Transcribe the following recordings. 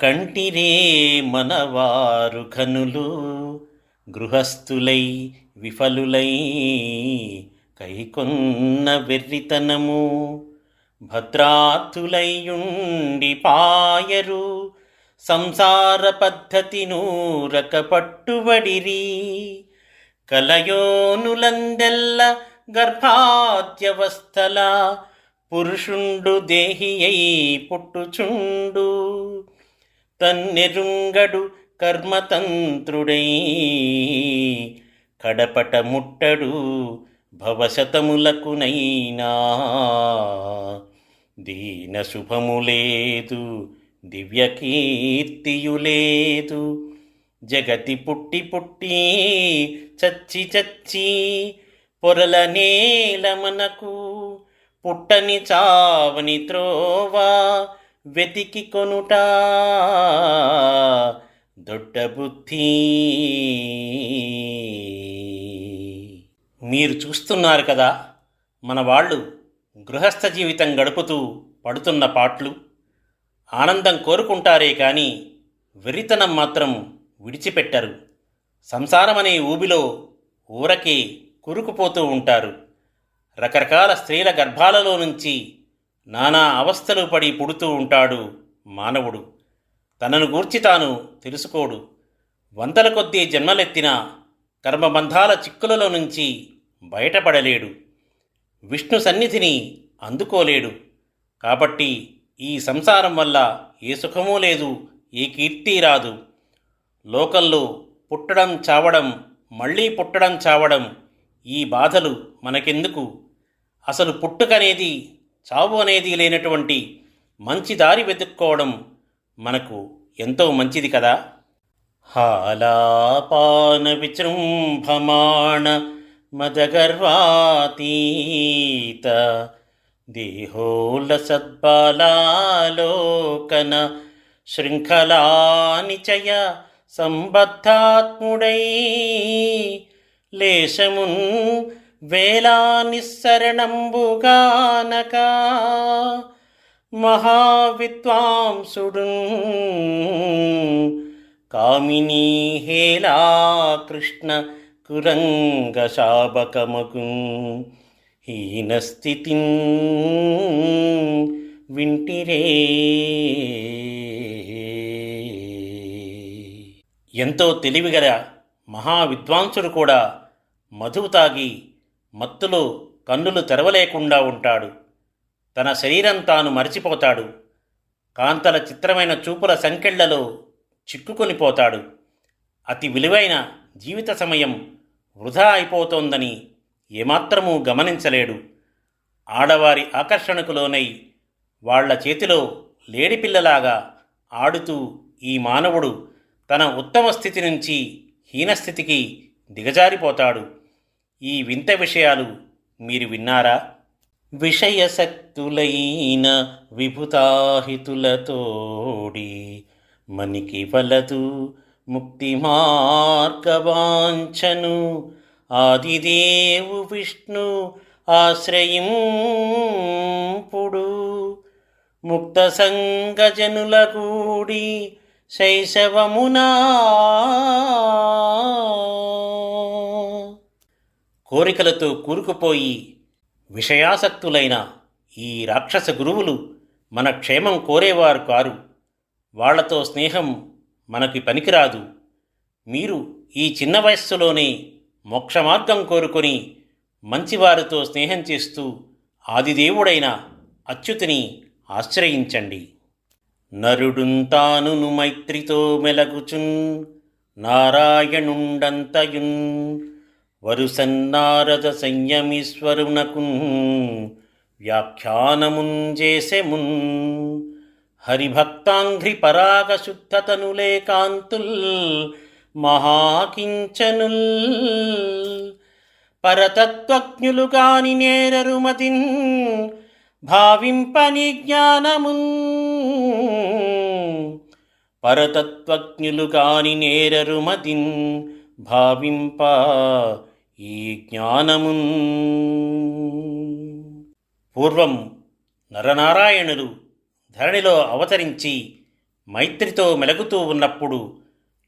కంటిరే మనవారు ఘనులు గృహస్థులై విఫలులై కైకొన్న వెర్రితనము. భద్రాతులైయుండి పాయరు సంసార పద్ధతి నూరక పట్టుబడిరి కలయోనులందెల్ల గర్భాద్యవస్థల పురుషుండు దేహియై పుట్టుచుండు. తన్నెరుంగడు కర్మతంత్రుడై. కడపట ముట్టడు భవశతములకునైనా. దీన శుభములేదు దివ్యకీర్తియులేదు. జగతి పుట్టి పుట్టి చచ్చి చచ్చి పొరల నేల మనకు పుట్టని చావని త్రోవా వెతికి కొనుట దొడ్డ బుద్ధి. మీరు చూస్తున్నారు కదా మన వాళ్ళు గృహస్థ జీవితం గడుపుతూ పడుతున్న పాట్లు. ఆనందం కోరుకుంటారే కానీ వెరితనం మాత్రం విడిచిపెట్టరు. సంసారమనే ఊబిలో ఊరకే కురుకుపోతూ ఉంటారు. రకరకాల స్త్రీల గర్భాలలో నుంచి నానా అవస్థలు పడి పుడుతూ ఉంటాడు మానవుడు. తనను గూర్చి తాను తెలుసుకోడు. వందల కొద్దీ జన్మలెత్తిన కర్మబంధాల చిక్కులలో నుంచి బయటపడలేడు. విష్ణు సన్నిధిని అందుకోలేడు. కాబట్టి ఈ సంసారం వల్ల ఏ సుఖమూ లేదు ఏ కీర్తి రాదు. లోకంలో పుట్టడం చావడం మళ్ళీ పుట్టడం చావడం ఈ బాధలు మనకెందుకు? అసలు పుట్టుకనేది చావు అనేది లేనటువంటి మంచి దారి వెతుక్కోవడం మనకు ఎంతో మంచిది కదా? హాలాపాన విజృంభమాణ మదగర్వాతీత దేహోల సద్బాలాలోకన శృంఖలానిచయ సంబద్ధాత్ముడై లేశమున్ వేలా నిస్సరణంబుగానక మహావిద్వాంసుడు కామినీ హేలా కృష్ణ కురంగ శాపకమగు హీనస్థితి వింటిరే. ఎంతో తెలివిగల మహావిద్వాంసుడు కూడా మధువు తాగి మత్తులో కన్నులు తెరవలేకుండా ఉంటాడు. తన శరీరం తాను మరిచిపోతాడు. కాంతల చిత్రమైన చూపుల సంకెళ్ళలో చిక్కుకొని పోతాడు. అతి విలువైన జీవిత సమయం వృధా అయిపోతోందని ఏమాత్రమూ గమనించలేడు. ఆడవారి ఆకర్షణకు లోనై వాళ్ళ చేతిలో లేడిపిల్లలాగా ఆడుతూ ఈ మానవుడు తన ఉత్తమ స్థితి నుంచి హీనస్థితికి దిగజారిపోతాడు. ఈ వింత విషయాలు మీరు విన్నారా? విషయశక్తులైన విభుతాహితులతోడి మనికి వలదు ముక్తి మార్గవాంఛను. ఆదిదేవు విష్ణు ఆశ్రయింపుడు. ముక్త సంగజనుల కూడి శైశవమునా కోరికలతో కూరుకుపోయి విషయాసక్తులైన ఈ రాక్షస గురువులు మన క్షేమం కోరేవారు కారు. వాళ్ళతో స్నేహం మనకి పనికిరాదు. మీరు ఈ చిన్న వయస్సులోనే మోక్ష మార్గం కోరుకొని మంచివారితో స్నేహం చేస్తూ ఆదిదేవుడైన అచ్యుతిని ఆశ్రయించండి. నరుడుంతానును మైత్రితో మెలగుచున్ నారాయణుండంతయున్ వరుసన్నారద సంయమీశ్వరునకున్ వ్యాఖ్యానమున్ చేసెమున్. హరిభక్తాంఘ్రి పరాగ శుద్ధతనులే కాంతుల్ మహాకించనుల్. పరతత్వజ్ఞులు కాని నేరరుమతిన్ భావింపని జ్ఞానమున్. పరతత్వజ్ఞులు కాని నేరరుమతిన్ భావింప ఈ జ్ఞానము పూర్వం నరనారాయణులు ధరణిలో అవతరించి మైత్రితో మెలుగుతూ ఉన్నప్పుడు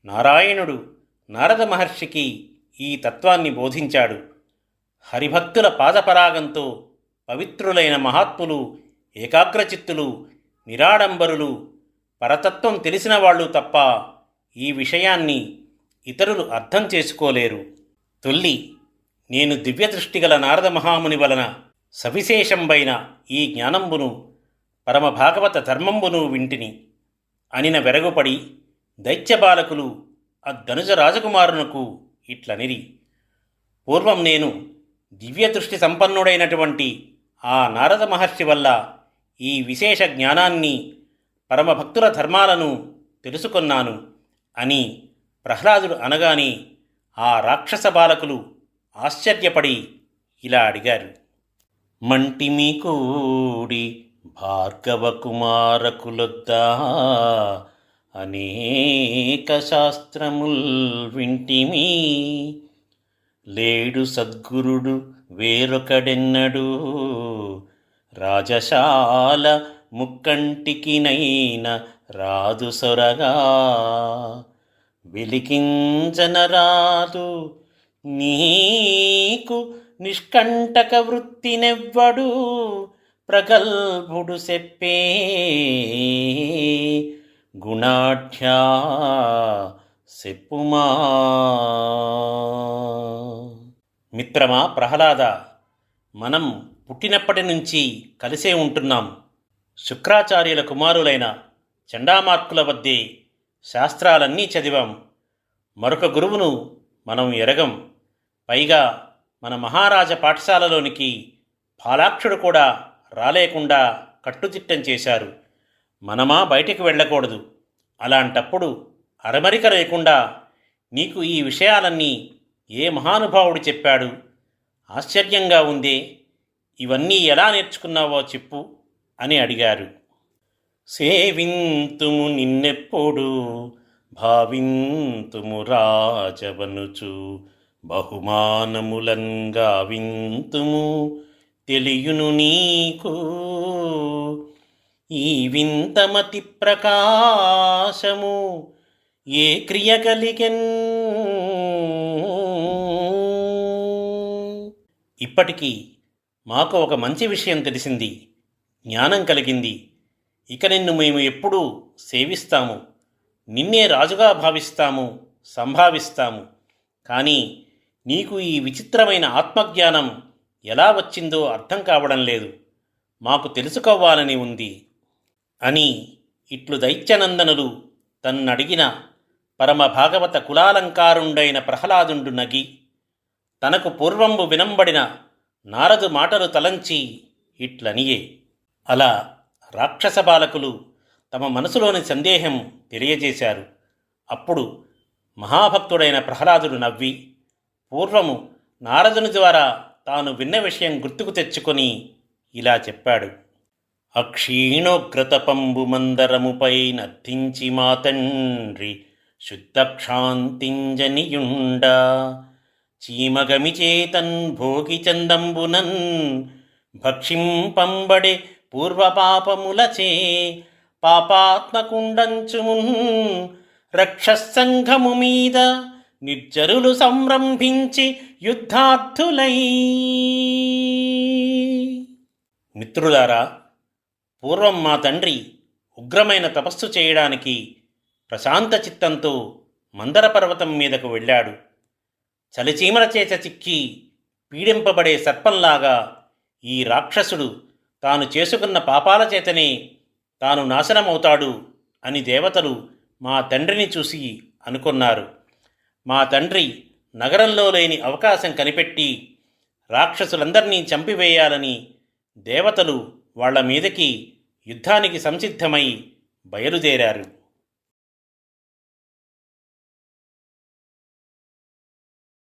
నారాయణుడు నారద మహర్షికి ఈ తత్వాన్ని బోధించాడు. హరిభక్తుల పాదపరాగంతో పవిత్రులైన మహాత్ములు ఏకాగ్రచిత్తులు నిరాడంబరులు పరతత్వం తెలిసిన వాళ్ళు తప్ప ఈ విషయాన్ని ఇతరులు అర్థం చేసుకోలేరు. తొల్లి నేను దివ్యదృష్టి గల నారద మహాముని వలన సవిశేషంబైన ఈ జ్ఞానంబును పరమ భాగవత ధర్మంబును వింటిని. అనిన వెరగుపడి దైత్య బాలకులు అద్దనుజ రాజకుమారునకు ఇట్లనిరి. పూర్వం నేను దివ్యదృష్టి సంపన్నుడైనటువంటి ఆ నారద మహర్షి వల్ల ఈ విశేష జ్ఞానాన్ని పరమభక్తుల ధర్మాలను తెలుసుకొన్నాను అని ప్రహ్లాదుడు అనగానే ఆ రాక్షస బాలకులు ఆశ్చర్యపడి ఇలా అడిగారు. మంటిమి కూడి భార్గవ కుమారకులొద్దా? అనేక శాస్త్రముల్ వింటిమి లేడు సద్గురుడు వేరొకడెన్నడు? రాజశాల ముక్కంటికినైన రాదు సొరగా. వెలికించనరాదు నీకు నిష్కంటక వృత్తినెవ్వడు ప్రగల్భుడు చెప్పే గుణాఢ్యా చెప్పుమా. మిత్రమా ప్రహ్లాద మనం పుట్టినప్పటి నుంచి కలిసే ఉంటున్నాం. శుక్రాచార్యుల కుమారులైన చండామార్కుల వద్దే శాస్త్రాలన్నీ చదివాం. మరొక గురువును మనం ఎరగం. పైగా మన మహారాజ పాఠశాలలోనికి పాలాక్షుడు కూడా రాలేకుండా కట్టుదిట్టం చేశారు. మనమా బయటికి వెళ్ళకూడదు. అలాంటప్పుడు అరమరిక లేకుండా నీకు ఈ విషయాలన్నీ ఏ మహానుభావుడు చెప్పాడు? ఆశ్చర్యంగా ఉందే ఇవన్నీ ఎలా నేర్చుకున్నావో చెప్పు అని అడిగారు. సేవింతుము నిన్నెప్పుడు భావింతుము రాజవనుచు బహుమానములంగా వింతుము తెలియును నీకు. ఈ వింతమతి ప్రకాశము ఏ క్రియ కలిగెన్? ఇప్పటికీ మాకు ఒక మంచి విషయం తెలిసింది జ్ఞానం కలిగింది. ఇక నిన్ను మేము ఎప్పుడూ సేవిస్తాము నిన్నే రాజుగా భావిస్తాము సంభావిస్తాము. కానీ నీకు ఈ విచిత్రమైన ఆత్మజ్ఞానం ఎలా వచ్చిందో అర్థం కావడం లేదు. మాకు తెలుసుకోవాలని ఉంది అని ఇట్లు దైత్యనందనులు తన్నడిగిన పరమ భాగవత కులాలంకారుండైన ప్రహ్లాదుండు నగి తనకు పూర్వంబు వినంబడిన నారదు మాటలు తలంచి ఇట్లనియే. అలా రాక్షస బాలకులు తమ మనసులోని సందేహం తెలియజేశారు. అప్పుడు మహాభక్తుడైన ప్రహ్లాదుడు నవ్వి పూర్వము నారదుని ద్వారా తాను విన్న విషయం గుర్తుకు తెచ్చుకొని ఇలా చెప్పాడు. అక్షీణోగ్రతపంబు మందరముపై నర్థించి మా తండ్రి శుద్ధక్షాంతింజనియుండ. చీమగమి చేతన్ భోగి చందంబునన్ భక్షింపంబడే పూర్వపాపములచే పాపాత్మకుండంచుమున్. రక్షసంఘము మీద నిర్జరులు సంరంభించి యుద్ధార్థులై. మిత్రులారా పూర్వం మా తండ్రి ఉగ్రమైన తపస్సు చేయడానికి ప్రశాంత చిత్తంతో మందర పర్వతం మీదకు వెళ్ళాడు. చలిచీమల చేత చిక్కి పీడింపబడే సర్పంలాగా ఈ రాక్షసుడు తాను చేసుకున్న పాపాల చేతనే తాను నాశనమవుతాడు అని దేవతలు మా తండ్రిని చూసి అనుకున్నారు. మా తండ్రి నగరంలో లేని అవకాశం కనిపెట్టి రాక్షసులందరినీ చంపివేయాలని దేవతలు వాళ్ళ మీదకి యుద్ధానికి సంసిద్ధమై బయలుదేరారు.